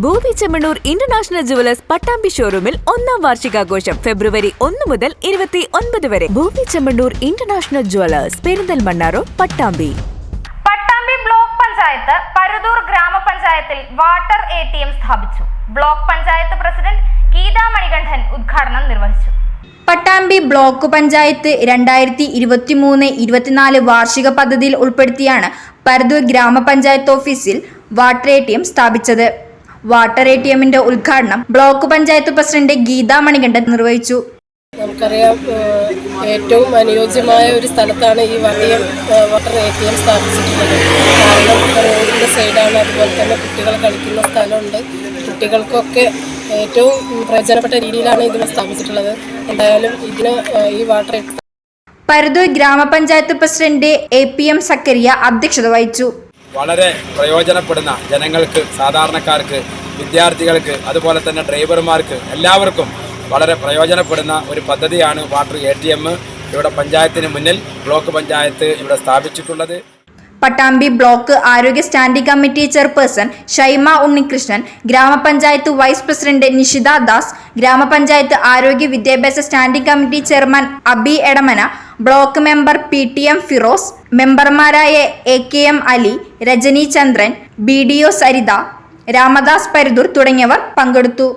ഭൂമി Chemmanur international jewellers Pattambi ഷോറൂമിൽ ഒന്നാം വാർഷികാഘോഷം ഫെബ്രുവരി ഒന്ന് മുതൽ ഇരുപത്തി ഒൻപത് വരെ. ഭൂമി Chemmanur international jewellers Perinthalmanna road Pattambi. Pattambi block panchayat Paruthur ഗ്രാമപഞ്ചായത്തിൽ വാട്ടർ എ ടി എം സ്ഥാപിച്ചു. ബ്ലോക്ക് പഞ്ചായത്ത് പ്രസിഡന്റ് ഗീതാ മണികണ്ഠൻ ഉദ്ഘാടനം നിർവഹിച്ചു. പട്ടാമ്പി ബ്ലോക്ക് പഞ്ചായത്ത് രണ്ടായിരത്തി ഇരുപത്തി മൂന്ന് ഇരുപത്തിനാല് വാർഷിക പദ്ധതിയിൽ ഉൾപ്പെടുത്തിയാണ് പരുതൂർ ഗ്രാമപഞ്ചായത്ത് ഓഫീസിൽ വാട്ടർ എ ടി എം സ്ഥാപിച്ചത്. വാട്ടർ എ ടി എമ്മിന്റെ ഉദ്ഘാടനം ബ്ലോക്ക് പഞ്ചായത്ത് പ്രസിഡന്റ് ഗീതാ മണികണ്ഠൻ നിർവഹിച്ചു. നമുക്കറിയാം ഏറ്റവും അനുയോജ്യമായ ഒരു സ്ഥലത്താണ് ഈ വലിയ വാട്ടർ എ ടി എം സ്ഥാപിച്ചിട്ടുള്ളത്. കാരണം റോഡിന്റെ സൈഡാണ് അതുപോലെ തന്നെ കുട്ടികൾ കളിക്കുന്ന സ്ഥലമുണ്ട്. കുട്ടികൾക്കൊക്കെ ഏറ്റവും പ്രയോജനപ്പെട്ട രീതിയിലാണ് ഇതിനെ സ്ഥാപിച്ചിട്ടുള്ളത്. എന്തായാലും ഇതിന് ഈ വാട്ടർ പരുതൂർ ഗ്രാമപഞ്ചായത്ത് president A P M Zakariya അധ്യക്ഷത വഹിച്ചു. വളരെ പ്രയോജനപ്പെടുന്ന ജനങ്ങൾക്ക് സാധാരണക്കാർക്ക് വിദ്യാർത്ഥികൾക്ക് അതുപോലെ തന്നെ ഡ്രൈവർമാർക്ക് എല്ലാവർക്കും വളരെ പ്രയോജനപ്പെടുന്ന ഒരു പദ്ധതിയാണ് വാട്ടർ എ ഇവിടെ പഞ്ചായത്തിന് മുന്നിൽ ബ്ലോക്ക് പഞ്ചായത്ത് ഇവിടെ സ്ഥാപിച്ചിട്ടുള്ളത്. പട്ടാമ്പി ബ്ലോക്ക് ആരോഗ്യ standing committee chairperson Shaima Unnikrishnan ഗ്രാമപഞ്ചായത്ത് വൈസ് പ്രസിഡന്റ് നിഷിത ദാസ് ഗ്രാമപഞ്ചായത്ത് ആരോഗ്യ വിദ്യാഭ്യാസ standing committee chairman Abi Edamana block member P T M Firoz മെമ്പർമാരായ A K M Ali Rajani Chandran B D O Saritha Ramadas Parudur തുടങ്ങിയവർ പങ്കെടുത്തു.